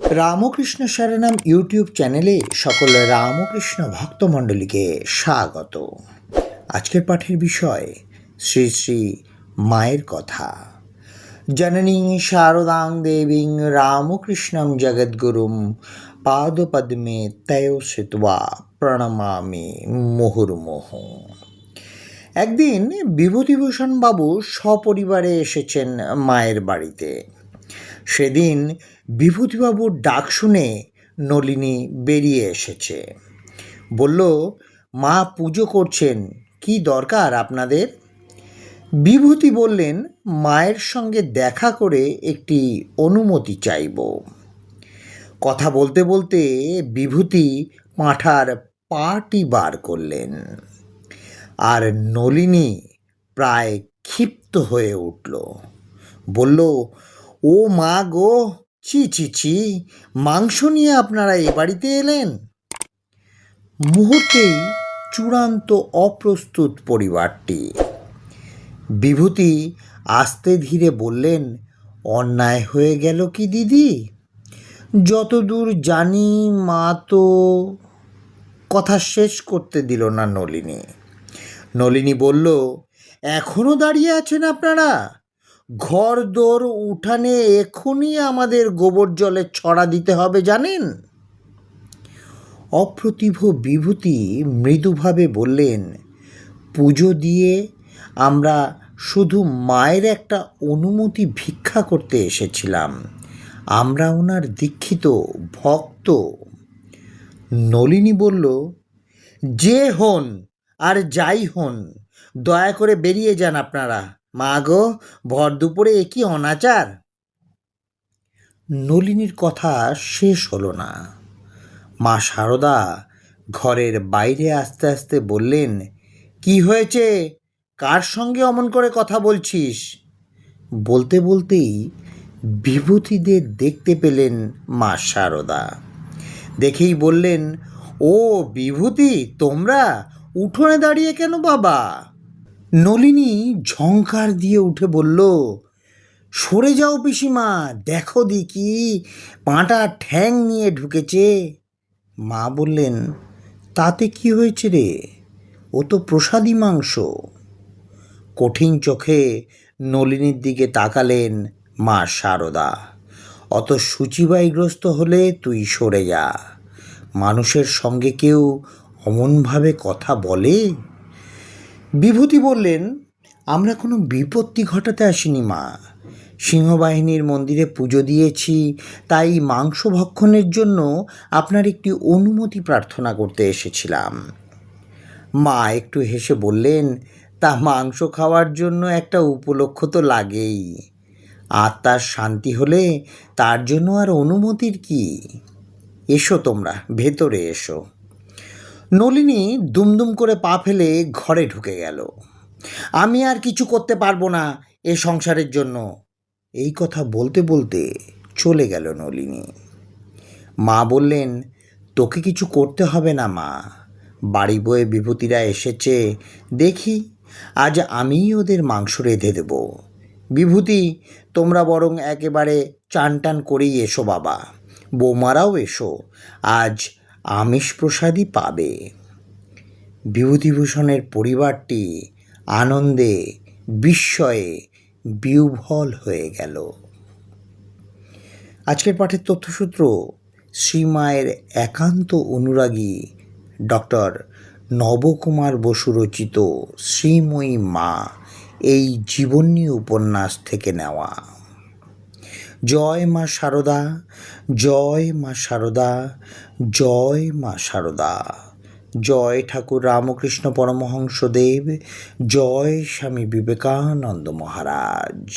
Ramakrishna শরণম YouTube চ্যানেলে সকল রামকৃষ্ণ ভক্তমণ্ডলীকে স্বাগত। আজকের পাঠের বিষয়, শ্রী শ্রী মায়ের কথা। জননী শারদাং দেবীং রামকৃষ্ণম জগদ্গুরুম পাদপদ্মে তয় শ্রুত্বা প্রণমামি মুহুর্মুহ। একদিন বিভূতিভূষণ বাবু সপরিবারে এসেছেন মায়ের বাড়িতে। সেদিন বিভূতিবাবুর ডাক শুনে নলিনী বেরিয়ে এসেছে। বলল, মা পুজো করছেন, কি দরকার আপনাদের? বিভূতি বললেন, মায়ের সঙ্গে দেখা করে একটি অনুমতি চাইব। কথা বলতে বলতে বিভূতি পাঁঠার পাটি বার করলেন। আর নলিনী প্রায় ক্ষিপ্ত হয়ে উঠল। বলল, ও মা গো ছি ছি ছি, মাংস নিয়ে আপনারা এ বাড়িতে এলেন? মুহূর্তেই চূড়ান্ত অপ্রস্তুত পরিবারটি। বিভূতি আস্তে ধীরে বললেন, অন্যায় হয়ে গেল কি, দিদি? যতদূর জানি মা তো কথা শেষ করতে দিল না নলিনী। নলিনী বলল এখনও দাঁড়িয়ে আছেন আপনারা? ঘর দোর উঠানে এখনই আমাদের গোবর জলে ছড়া দিতে হবে, জানেন? অপ্রতিভ বিভূতি মৃদুভাবে বললেন, পুজো দিয়ে আমরা শুধু মায়ের একটা অনুমতি ভিক্ষা করতে এসেছিলাম। আমরা ওনার দীক্ষিত ভক্ত। নলিনী বলল, যে হন আর যাই হন, দয়া করে বেরিয়ে যান আপনারা। মা গো, ভর দুপুরে এ কি অনাচার? নলিনীর কথা শেষ হলো না। মা শারদা ঘরের বাইরে আস্তে আস্তে বললেন, কি হয়েছে? কার সঙ্গে অমন করে কথা বলছিস? বলতে বলতেই বিভূতিদের দেখতে পেলেন মা শারদা দেখেই বললেন, ও বিভূতি, তোমরা উঠোনে দাঁড়িয়ে কেন বাবা? নলিনী ঝংকার দিয়ে উঠে বলল, সরে যাও পিসিমা, দেখো দেখি, পাঁটা ঠ্যাং নিয়ে ঢুকেছে। মা বললেন, তাতে কি হয়েছে রে? ও তো প্রসাদী মাংস। কঠিন চোখে নলিনীর দিকে তাকালেন মা শারদা অত সূচিবাইগ্রস্ত হলে তুই সরে যা। মানুষের সঙ্গে কেউ অমনভাবে কথা বলে? বিভূতি বললেন, আমরা কোনো বিপত্তি ঘটাতে আসিনি, মা। সিংহবাহিনীর মন্দিরে পুজো দিয়েছি, তাই মাংস ভক্ষণের জন্য আপনার একটি অনুমতি প্রার্থনা করতে এসেছিলাম। মা একটু হেসে বললেন, তা মাংস খাওয়ার জন্য একটা উপলক্ষ তো লাগেই। আত্মার শান্তি হলে তার জন্য আর অনুমতির কি? এসো তোমরা, ভেতরে এসো। নলিনী দুমদুম করে পা ফেলে ঘরে ঢুকে গেল। আমি আর কিছু করতে পারব না এ সংসারের জন্য। এই কথা বলতে বলতে চলে গেল নলিনী। মা বললেন, তোকে কিছু করতে হবে না মা। বাড়ি বয়ে বিভূতিরা এসেছে, দেখি, আজ আমিই ওদের মাংস রেঁধে দেব। বিভূতি, তোমরা বরং একেবারে চান টান করেই এসো বাবা। বৌমারাও এসো, আজ আমিষ প্রসাদই পাবে। বিভূতিভূষণের পরিবারটি আনন্দে, বিস্ময়ে বিহ্বল হয়ে গেল। আজকের পাঠের তথ্যসূত্র শ্রীমায়ের একান্ত অনুরাগী ডক্টর নবকুমার বসু রচিত শ্রীময়ী মা, এই জীবনী উপন্যাস থেকে নেওয়া। জয় মা শারদা জয় মা শারদা জয় মা শারদা জয় ঠাকুর রামকৃষ্ণ পরমহংসদেব, জয় স্বামী বিবেকানন্দ মহারাজ।